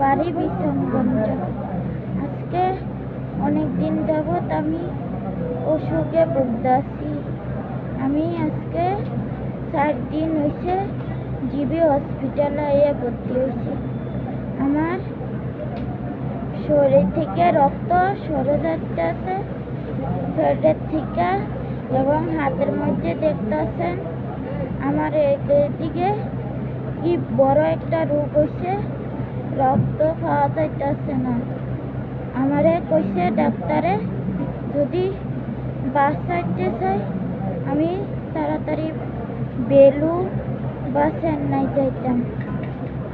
বাড়ি বিশনগঞ্জ আজকে অনেক দিন যাবৎ আমি অসুখে ভুগতাছি। আমি আজকে চার দিন হয়েছে জিবি হসপিটালে এ ভর্তি হয়েছি আমার শরীর থেকে রক্ত সরে যাচ্ছে শরীরের থেকে এবং হাতের মধ্যে দেখতেছেন, আমার দিকে কি বড় একটা রোগ হয়েছে রক্ত খাওয়া যাইতেছে না। আমারে কইছে, ডাক্তারে, যদি বাঁচাইতে চাই, আমি তাড়াতাড়ি বেলু বা চেন্নাই যাইতাম।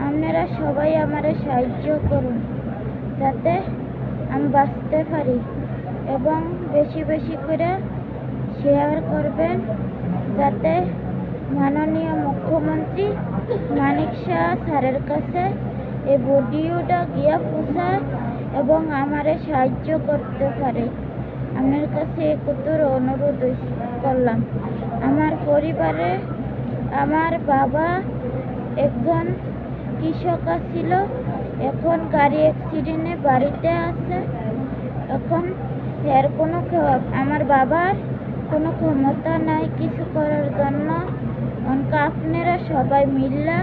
আপনারা সবাই আমারে সাহায্য করুন, যাতে আমি বাঁচতে পারি এবং বেশি বেশি করে শেয়ার করবেন, যাতে মাননীয় মুখ্যমন্ত্রী মানিক শাহ স্যারের কাছে এই ভিডিওটা গিয়া পৌঁছায় এবং আমারে সাহায্য করতে পারে। আপনার কাছে কতর অনুরোধ করলাম। আমার পরিবারে আমার বাবা একজন কৃষক ছিল এখন গাড়ি অ্যাক্সিডেন্টে বাড়িতে আছে। এখন এর কোনো আমার বাবার কোনো ক্ষমতা নাই কিছু করার জন্য। আপনারা সবাই মিল্লা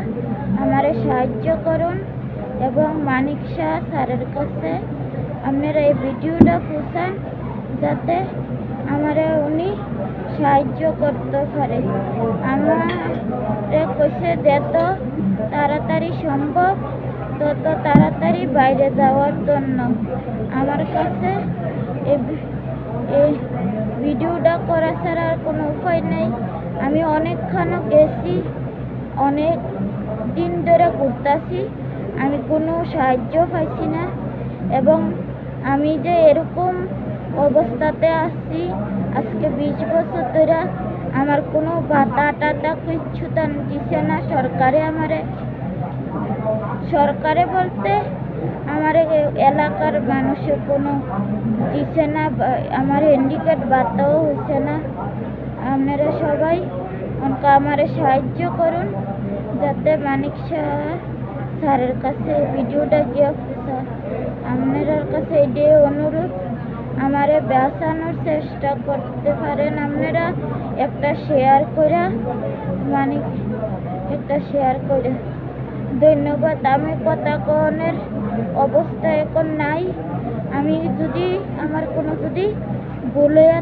আমারে সাহায্য করুন। এবং মানিক শাহ স্যারের কাছে আপনারা এই ভিডিওটা পৌঁছান যাতে আমারে উনি সাহায্য করতে পারে। আমারে কষে যত তাড়াতাড়ি সম্ভব, তত তাড়াতাড়ি বাইরে যাওয়ার জন্য। আমার কাছে এই ভিডিওটা করা ছাড়া আর কোনো উপায় নেই। আমি অনেকখানো গেছি, অনেক দিন ধরে ঘুরতাছি। আমি কোনো সাহায্য পাইছি না। এবং আমি যে এরকম অবস্থাতে আছি, আজকে বিশ বছর ধরে আমার কোনো ভাতা টাতা কিচ্ছু তা দিছে না সরকারে আমারে। সরকারে বলতে আমার এলাকার মানুষের কোনো দিছে না আমার হ্যান্ডিক্যাপ বার্তাও হয়েছে না। আপনারা সবাই অনকা আমারে সাহায্য করুন, যাতে মানিক শাহ স্যারের কাছে ভিডিওটা গিয়ে পৌঁছায় আপনার কাছে এটাই অনুরোধ, আমারে বাঁচানোর চেষ্টা করতে পারেন। আপনারা একটা শেয়ার করে মানে একটা শেয়ার করে। ধন্যবাদ, আমি কথা অবস্থা এখন নাই। আমি যদি, আমার কোনো যদি ভুল হয়ে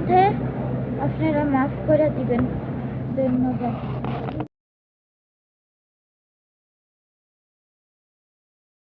আপনারা মাফ করে দিবেন। ধন্যবাদ।